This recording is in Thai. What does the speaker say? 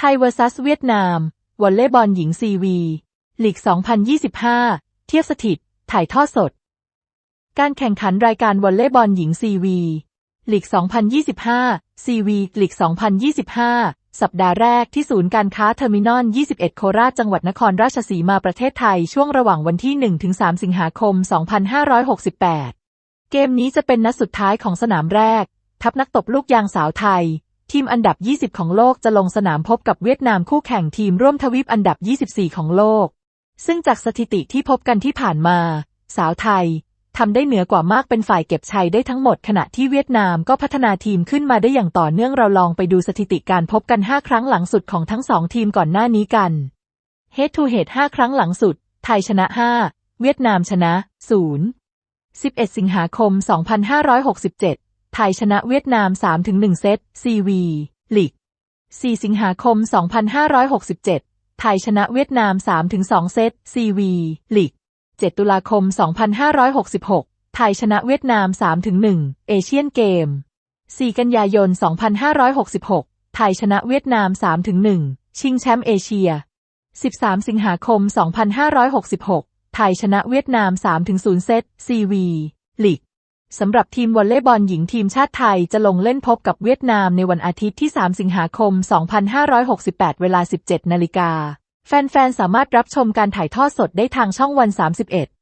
ไทย vs เวียดนาม วอลเลย์บอลหญิงซีวีลีก 2025 เทียบสถิต ถ่ายทอดสด การแข่งขันรายการวอลเลย์บอลหญิงซีวีลีก 2025 ซีวีลีก 2025 สัปดาห์แรกที่ศูนย์การค้าเทอร์มินอล 21 โคราช จังหวัดนครราชสีมาประเทศไทยช่วงระหว่างวันที่ 1-3 สิงหาคม 2568 เกมนี้จะเป็นนัดสุดท้ายของสนามแรก ทัพนักตบลูกยางสาวไทย ทีมอันดับ 20 ของโลกจะลงสนามพบกับเวียดนามคู่แข่งทีมร่วมทวีปอันดับ 24 ของโลก ซึ่งจากสถิติที่พบกันที่ผ่านมา สาวไทยทำได้เหนือกว่ามากเป็นฝ่ายเก็บชัยได้ทั้งหมดขณะที่เวียดนามก็พัฒนาทีมขึ้นมาได้อย่างต่อเนื่องเราลองไปดูสถิติการพบกัน 5 ครั้งหลังสุดของทั้งสองทีมก่อนหน้านี้กัน Head to Head 5 ครั้งหลังสุด ไทยชนะ 5 เวียดนามชนะ 0 11 สิงหาคม 2567 ไทยชนะเวียดนาม 3-1 เซต CV ลีก 4 สิงหาคม 2567 ไทยชนะเวียดนาม 3-2 เซต CV ลีก 7 ตุลาคม 2566 ไทยชนะเวียดนาม 3-1 เอเชียนเกม 4 กันยายน 2566 ไทยชนะเวียดนาม 3-1 ชิงแชมป์เอเชีย 13 สิงหาคม 2566 ไทยชนะเวียดนาม 3-0 เซต CV ลีก สำหรับทีมวอลเลย์บอลหญิงทีมชาติไทยจะลงเล่นพบกับเวียดนามในวันอาทิตย์ที่ 3 สิงหาคม 2568 เวลา 17 นาฬิกา แฟนๆ สามารถรับชมการถ่ายทอดสดได้ทางช่องวัน 31